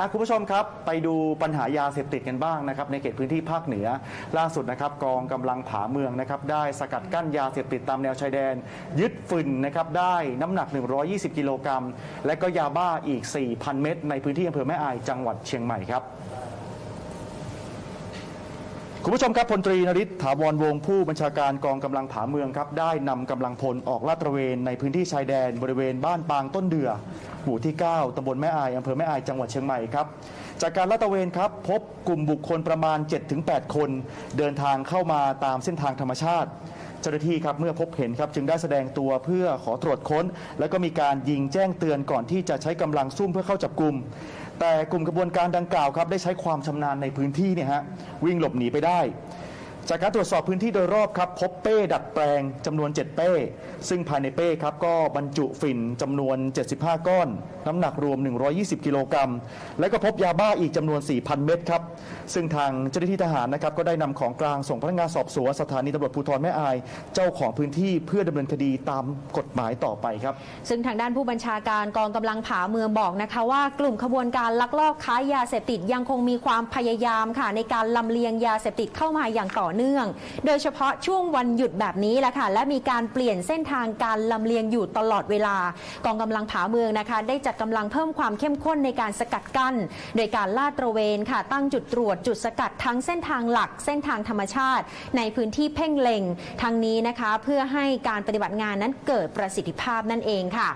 อะคุณผู้ชมครับไปดูปัญหายาเสพติดกันบ้างนะครับในเขตพื้นที่ภาคเหนือ ล่าสุดนะครับกองกำลังผาเมืองนะครับได้สกัดกั้นยาเสพติดตามแนวชายแดน ยึดฝุ่นนะครับได้น้ำหนัก 120 กิโลกรัมและก็ยาบ้าอีก 4,000 เม็ดในพื้นที่อำเภอแม่อายจังหวัดเชียงใหม่ครับ คุณผู้ชมครับพลตรีนริศถาวรวงศ์ผู้บัญชาการกองกำลังผาเมืองครับ ได้นำกำลังพลออกลาดตระเวนในพื้นที่ชายแดนบริเวณบ้านปางต้นเดือ หมู่ที่ 9ตำบลแม่อายอำเภอแม่อายจังหวัดเชียงใหม่ครับ จากการลาดตระเวนครับ พบกลุ่มบุคคลประมาณ 7-8 คน เดินทางเข้ามาตามเส้นทางธรรมชาติ เจ้าหน้าที่ครับเมื่อพบเห็นครับจึงได้แสดงตัวเพื่อขอตรวจค้น แล้วก็มีการยิงแจ้งเตือนก่อนที่จะใช้กำลังซุ่มเพื่อเข้าจับกลุ่มแต่กลุ่มกระบวนการดังกล่าวครับได้ใช้ความชำนาญในพื้นที่เนี่ยฮะวิ่งหลบหนีไปได้ จากการตรวจสอบพื้นที่โดยรอบครับพบเป้ดัดแปลงจำนวน 7 เป้ ซึ่งภายในเป้ครับก็บรรจุฝิ่นจำนวน 75 ก้อน น้ำหนักรวม 120 กิโลกรัม และก็พบยาบ้าอีกจำนวน 4,000 เม็ดครับ ซึ่งทางเจ้าหน้าที่ทหารนะครับก็ได้นำของกลางส่งพนักงานสอบสวนสถานีตำรวจภูธรแม่อาย เจ้าของพื้นที่เพื่อดำเนินคดีตามกฎหมายต่อไปครับ ซึ่งทางด้านผู้บัญชาการกองกำลังผาเมืองบอกนะคะว่ากลุ่มขบวนการลักลอบค้ายาเสพติดยังคงมีความพยายามค่ะในการลำเลียงยาเสพติดเข้ามาอย่างต่อเนื่องเนื่อง โดยเฉพาะช่วงวันหยุดแบบนี้แหละค่ะ และมีการเปลี่ยนเส้นทางการลำเลียงอยู่ตลอดเวลา กองกำลังผาเมืองนะคะ ได้จัดกำลังเพิ่มความเข้มข้นในการสกัดกั้น โดยการลาดตระเวนค่ะ ตั้งจุดตรวจจุดสกัดทั้งเส้นทางหลักเส้นทางธรรมชาติ ในพื้นที่เพ่งเล็งทางนี้นะคะ เพื่อให้การปฏิบัติงานนั้นเกิดประสิทธิภาพนั่นเองค่ะ